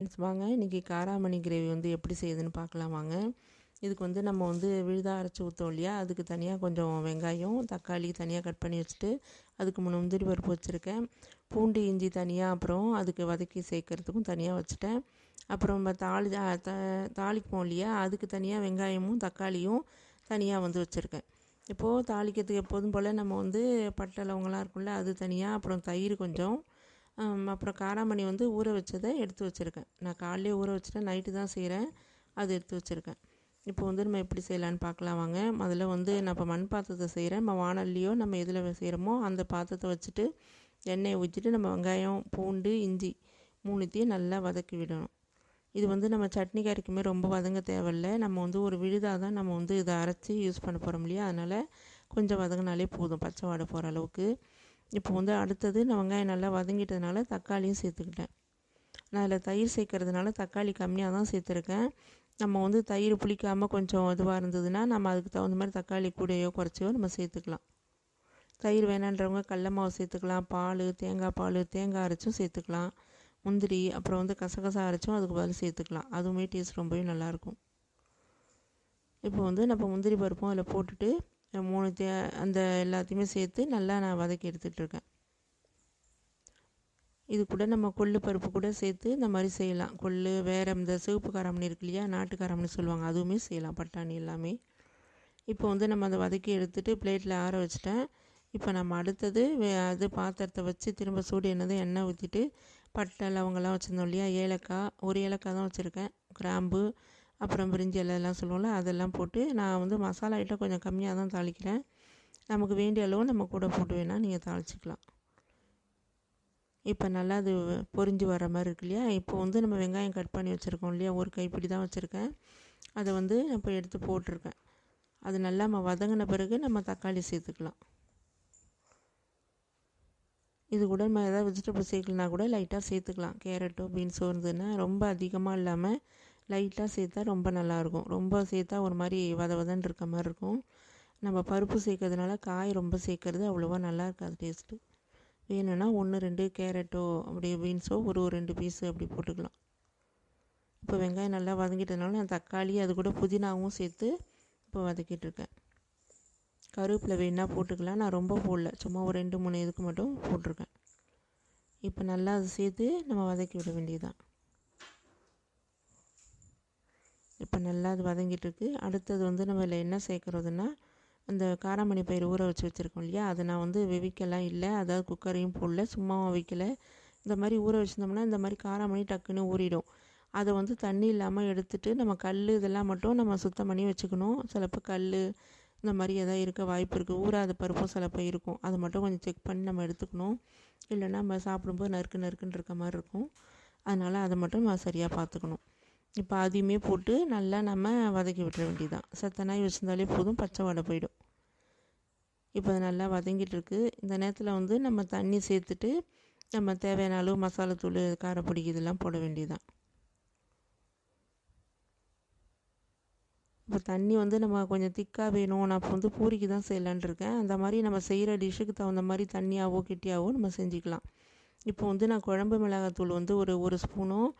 Friends வாங்க. இன்றைக்கி காராமணி கிரேவி வந்து எப்படி செய்யுதுன்னு பார்க்கலாம் வாங்க. இதுக்கு வந்து நம்ம வந்து விழுதா அரைச்சி ஊற்றோம் இல்லையா? அதுக்கு தனியாக கொஞ்சம் வெங்காயம் தக்காளி தனியாக கட் பண்ணி வச்சுட்டு அதுக்கு மூணு முந்திரி பருப்பு வச்சுருக்கேன். பூண்டு இஞ்சி தனியாக அப்புறம் அதுக்கு வதக்கி சேர்க்கறதுக்கும் தனியாக வச்சுட்டேன். அப்புறம் நம்ம தாளி த தாளிப்போம் இல்லையா? அதுக்கு தனியாக வெங்காயமும் தக்காளியும் தனியாக வந்து வச்சுருக்கேன். இப்போது தாளிக்கிறதுக்கு எப்போதும் போல் நம்ம வந்து பட்டை லவங்கெல்லாம் இருக்கும்ல அது தனியாக அப்புறம் தயிர் கொஞ்சம் அப்புறம் காராமணி வந்து ஊற வச்சதை எடுத்து வச்சுருக்கேன். நான் காலையிலே ஊற வச்சுட்டேன் நைட்டு தான் செய்கிறேன் அது எடுத்து வச்சுருக்கேன். இப்போ வந்து நம்ம எப்படி செய்யலான்னு பார்க்கலாம் வாங்க. முதல்ல வந்து நான் இப்போ மண் பாத்திரத்தை செய்கிறேன் நம்ம வானல்லையோ நம்ம எதில் செய்கிறோமோ அந்த பாத்திரத்தை வச்சுட்டு எண்ணெயை ஊற்றிட்டு நம்ம வெங்காயம் பூண்டு இஞ்சி மூணுத்தையும் நல்லா வதக்கி விடணும். இது வந்து நம்ம சட்னி கறிக்குமே ரொம்ப வதங்க தேவையில்ல. நம்ம வந்து ஒரு விழுதாக தான் நம்ம வந்து இதை அரைச்சி யூஸ் பண்ண போகிறோம் இல்லையா? அதனால் கொஞ்சம் வதங்கினாலே போதும். பச்சை வாடை போகிற அளவுக்கு. இப்போ வந்து அடுத்தது நான் வெங்காயம் நல்லா வதங்கிட்டதுனால தக்காளியும் சேர்த்துக்கிட்டேன். நான் அதில் தயிர் சேர்க்கறதுனால தக்காளி கம்மியாக தான் சேர்த்துருக்கேன். நம்ம வந்து தயிர் புளிக்காமல் கொஞ்சம் இதுவாக இருந்ததுன்னா நம்ம அதுக்கு தகுந்த மாதிரி தக்காளி கூடையோ குறைச்சியோ நம்ம சேர்த்துக்கலாம். தயிர் வேணான்றவங்க கடல மாவு சேர்த்துக்கலாம். பால் தேங்காய் பால் தேங்காய் அரைச்சும் சேர்த்துக்கலாம். முந்திரி அப்புறம் வந்து கசகசா அரைச்சும் அதுக்கு பதில் சேர்த்துக்கலாம். அதுவுமே டேஸ்ட் ரொம்பவே நல்லாயிருக்கும். இப்போ வந்து நம்ம முந்திரி பருப்பும் அதில் போட்டுட்டு மூணு தே அந்த எல்லாத்தையுமே சேர்த்து நல்லா நான் வதக்கி எடுத்துகிட்ருக்கேன் இது கூட நம்ம கொள்ளு பருப்பு கூட சேர்த்து இந்த மாதிரி செய்யலாம். கொள்ளு வேறு இந்த சிவப்பு காரம்னு இருக்கு இல்லையா நாட்டு சொல்லுவாங்க அதுவுமே செய்யலாம் பட்டாணி எல்லாமே. இப்போ வந்து நம்ம அதை வதக்கி எடுத்துகிட்டு பிளேட்டில் ஆற வச்சுட்டேன். இப்போ நம்ம அடுத்தது அது பாத்திரத்தை வச்சு திரும்ப சூடு என்னது எண்ணெய் ஊற்றிட்டு பட்டை லவங்கெல்லாம் வச்சுருந்தோம் இல்லையா ஏலக்காய் ஒரு ஏலக்காய் தான் வச்சுருக்கேன். கிராம்பு அப்புறம் பிரிஞ்சி எல்லாம் சொல்லுவோம்ல அதெல்லாம் போட்டு நான் வந்து மசாலா ஐட்டம் கொஞ்சம் கம்மியாக தான் தாளிக்கிறேன். நமக்கு வேண்டிய அளவு நம்ம கூட போட்டு வேணால் நீங்கள் தாளிச்சிக்கலாம். இப்போ நல்லா அது பொரிஞ்சு வர மாதிரி இருக்கு இல்லையா? இப்போ வந்து நம்ம வெங்காயம் கட் பண்ணி வச்சுருக்கோம் இல்லையா? ஒரு கைப்பிடி தான் வச்சுருக்கேன். அதை வந்து இப்போ எடுத்து போட்டிருக்கேன். அது நல்லா நம்ம வதங்கின பிறகு நம்ம தக்காளி சேர்த்துக்கலாம். இது கூட நம்ம எதாவது வெஜிடபிள் சேர்க்கலனா கூட லைட்டாக சேர்த்துக்கலாம். கேரட்டோ பீன்ஸோ இருந்ததுன்னா ரொம்ப அதிகமாக இல்லாமல் லைட்டாக சேர்த்தா ரொம்ப நல்லாயிருக்கும் ரொம்ப சேர்த்தா ஒரு மாதிரி வத வதன்னு இருக்க மாதிரி இருக்கும் நம்ம பருப்பு சேர்க்கறதுனால காய் ரொம்ப சேர்க்கறது அவ்வளோவா நல்லா இருக்காது டேஸ்ட்டு வேணும்னா ஒன்று ரெண்டு கேரட்டோ அப்படியே பீன்ஸோ ஒரு ரெண்டு பீஸு அப்படி போட்டுக்கலாம். இப்போ வெங்காயம் நல்லா வதங்கிட்டதுனால நான் தக்காளி அது கூட புதினாவும் சேர்த்து இப்போ வதக்கிட்டுருக்கேன். கருவேப்பிலை வேணால் போட்டுக்கலாம். நான் ரொம்ப போடல. சும்மா ஒரு ரெண்டு மூணு இதுக்கு மட்டும் போட்டிருக்கேன். இப்போ நல்லா அதை சேர்த்து நம்ம வதக்கி விட வேண்டியதுதான். இப்போ நல்லா அது வதங்கிட்டுருக்கு. அடுத்தது வந்து நம்ம இதில் என்ன சேர்க்குறதுன்னா அந்த காராமணி பயிர் ஊற வச்சு வச்சுருக்கோம் இல்லையா? அதை நான் வந்து வெவிக்கலாம் இல்லை. அதாவது குக்கரையும் போடல சும்மாவும் வைக்கல. இந்த மாதிரி ஊற வச்சுருந்தோம்னா இந்த மாதிரி காராமணி டக்குன்னு ஊறிடும். அதை வந்து தண்ணி இல்லாமல் எடுத்துட்டு நம்ம கல் இதெல்லாம் மட்டும் நம்ம சுத்தம் பண்ணி வச்சுக்கணும். சிலப்போ கல் இந்த மாதிரி எதாவது இருக்க வாய்ப்பு இருக்குது ஊறாத பருப்பும் சிலப்போ இருக்கும். அதை மட்டும் கொஞ்சம் செக் பண்ணி நம்ம எடுத்துக்கணும். இல்லைன்னா நம்ம சாப்பிடும்போது நறுக்கு நறுக்குன்னு இருக்க மாதிரி இருக்கும். அதனால் அதை மட்டும் நம்ம சரியாக பார்த்துக்கணும். இப்போ அதையுமே போட்டு நல்லா நம்ம வதக்கி விட்டுற வேண்டியதான் சத்தனாய் வச்சுருந்தாலே போதும் பச்சை வடை போயிடும். இப்போ அது நல்லா வதங்கிட்டுருக்கு இந்த நேரத்தில் வந்து நம்ம தண்ணி சேர்த்துட்டு நம்ம தேவையான அளவு மசாலாத்தூள் காரப்பொடி இதெல்லாம் போட வேண்டியதான் இப்போ தண்ணி வந்து நம்ம கொஞ்சம் திக்காக வேணும். நான் இப்போ வந்து பூரிக்கு தான் செய்யலான் இருக்கேன். அந்த மாதிரி நம்ம செய்கிற டிஷ்ஷுக்கு தகுந்த மாதிரி தண்ணியாகவோ கெட்டியாகவோ நம்ம செஞ்சுக்கலாம். இப்போ வந்து நான் குழம்பு மிளகாத்தூள் வந்து ஒரு ஒரு ஸ்பூனும்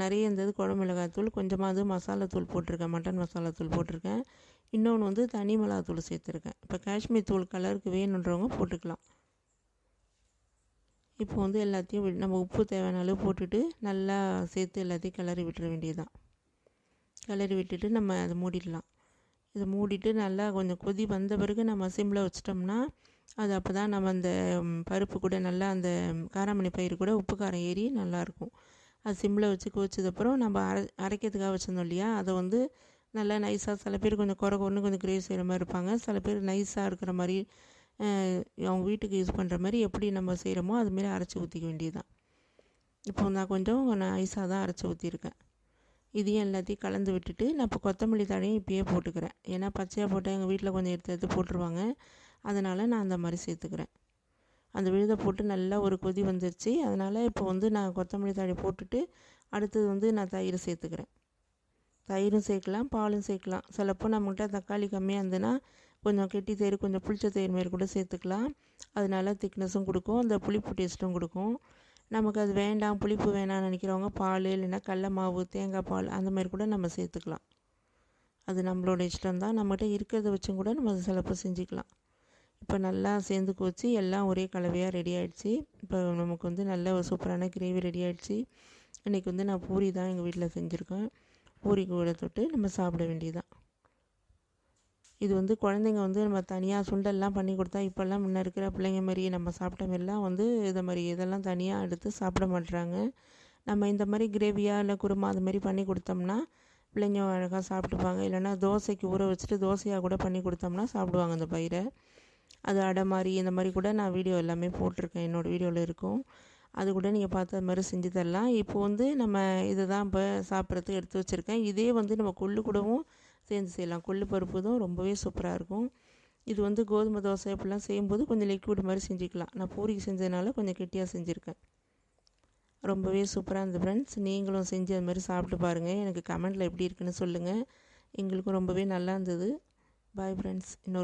நிறைய இருந்தது குழம்பு மிளகாத்தூள் கொஞ்சமாவது மசாலாத்தூள் போட்டிருக்கேன் மட்டன் மசாலாத்தூள் போட்டிருக்கேன். இன்னொன்று வந்து தனி மிளகாத்தூள் சேர்த்துருக்கேன். இப்போ காஷ்மீர் தூள் கலருக்கு வேணுன்றவங்க போட்டுக்கலாம். இப்போ வந்து எல்லாத்தையும் நம்ம உப்பு தேவையான அளவு போட்டுட்டு நல்லா சேர்த்து எல்லாத்தையும் கிளறி விட்டுற வேண்டியதுதான். கிளறி விட்டுட்டு நம்ம அதை மூடிடலாம். இதை மூடிட்டு நல்லா கொஞ்சம் கொதி வந்த பிறகு நம்ம சிம்மில் வச்சிட்டோம்னா அது அப்போ தான் நம்ம அந்த பருப்பு கூட நல்லா அந்த காராமணி பயிர் கூட உப்பு காரம் ஏறி நல்லாயிருக்கும் அது சிம்மில் வச்சு கொதிச்சதுக்கப்புறம் நம்ம அரை அரைக்கிறதுக்காக வச்சுருந்தோம் இல்லையா? அதை வந்து நல்லா நைஸாக சில பேர் கொஞ்சம் குறை கொண்டு கொஞ்சம் கிரேவி செய்கிற மாதிரி இருப்பாங்க. சில பேர் நைஸாக இருக்கிற மாதிரி அவங்க வீட்டுக்கு யூஸ் பண்ணுற மாதிரி எப்படி நம்ம செய்கிறோமோ அதுமாரி அரைச்சி ஊற்றிக்க வேண்டியதுதான். இப்போ நான் கொஞ்சம் நைஸாக தான் அரைச்சி ஊற்றிருக்கேன் இதையும் எல்லாத்தையும் கலந்து விட்டுட்டு நான் இப்போ கொத்தமல்லி தழையும் இப்பயே போட்டுக்கிறேன். ஏன்னா பச்சையாக போட்டால் எங்கள் வீட்டில் கொஞ்சம் எடுத்து எடுத்து போட்டுருவாங்க. அதனால் நான் அந்த மாதிரி சேர்த்துக்கிறேன். அந்த விழுதை போட்டு நல்லா ஒரு கொதி வந்துருச்சு. அதனால் இப்போ வந்து நான் கொத்தமல்லி தழை போட்டுட்டு அடுத்தது வந்து நான் தயிர் சேர்த்துக்கிறேன். தயிரும் சேர்க்கலாம் பாலும் சேர்க்கலாம். சிலப்போ நம்மகிட்ட தக்காளி கம்மியாக இருந்ததுன்னா கொஞ்சம் கெட்டி தயிர் கொஞ்சம் புளிச்ச தயிர் மாரி கூட சேர்த்துக்கலாம். அது நல்லா திக்னஸும் கொடுக்கும் அந்த புளிப்பு டேஸ்ட்டும் கொடுக்கும். நமக்கு அது வேண்டாம் புளிப்பு வேணாம்னு நினைக்கிறவங்க பால் இல்லைன்னா கடல மாவு தேங்காய் பால் அந்த மாதிரி கூட நம்ம சேர்த்துக்கலாம். அது நம்மளோட இஷ்டம் தான் நம்மகிட்ட இருக்கிறத வச்சும் கூட நம்ம சிலப்போ செஞ்சுக்கலாம். இப்போ நல்லா சேர்ந்து கோச்சு எல்லாம் ஒரே கலவையாக ரெடி ஆகிடுச்சு இப்போ நமக்கு வந்து நல்ல ஒரு சூப்பரான கிரேவி ரெடி ஆகிடுச்சு இன்றைக்கி வந்து நான் பூரி தான் எங்கள் வீட்டில் செஞ்சுருக்கேன். பூரி கூட தொட்டு நம்ம சாப்பிட வேண்டியதுதான். இது வந்து குழந்தைங்க வந்து நம்ம தனியாக சுண்டெல்லாம் பண்ணி கொடுத்தா இப்போல்லாம் முன்ன இருக்கிற பிள்ளைங்க மாதிரி நம்ம சாப்பிட்ட மாரிலாம் வந்து இதை மாதிரி இதெல்லாம் தனியாக எடுத்து சாப்பிட மாட்டுறாங்க நம்ம இந்த மாதிரி கிரேவியாக இல்லை குருமா அது மாதிரி பண்ணி கொடுத்தோம்னா பிள்ளைங்க அழகாக சாப்பிட்டுப்பாங்க. இல்லைன்னா தோசைக்கு ஊற வச்சுட்டு தோசையாக கூட பண்ணி கொடுத்தோம்னா சாப்பிடுவாங்க அந்த பயிரை. அது அடை மாதிரி இந்த மாதிரி கூட நான் வீடியோ எல்லாமே போட்டிருக்கேன். என்னோடய வீடியோவில் இருக்கும். அது கூட நீங்கள் பார்த்து அது மாதிரி செஞ்சு தரலாம். இப்போ வந்து நம்ம இதை தான் இப்போ சாப்பிட்றதுக்கு எடுத்து வச்சுருக்கேன். இதே வந்து நம்ம கொள்ளு கூடவும் சேர்ந்து செய்யலாம். கொள்ளு பருப்பு தான் ரொம்பவே சூப்பராக இருக்கும். இது வந்து கோதுமை தோசை இப்படிலாம் செய்யும்போது கொஞ்சம் லிக்விட் மாதிரி செஞ்சுக்கலாம். நான் பூரிக்கு செஞ்சதுனால கொஞ்சம் கெட்டியாக செஞ்சுருக்கேன். ரொம்பவே சூப்பராக இருந்தது ஃப்ரெண்ட்ஸ் நீங்களும் செஞ்சு அது மாதிரி சாப்பிட்டு பாருங்கள் எனக்கு கமெண்ட்டில் எப்படி இருக்குன்னு சொல்லுங்கள் எங்களுக்கும் ரொம்பவே நல்லா இருந்தது. பாய் ஃப்ரெண்ட்ஸ் இன்னொரு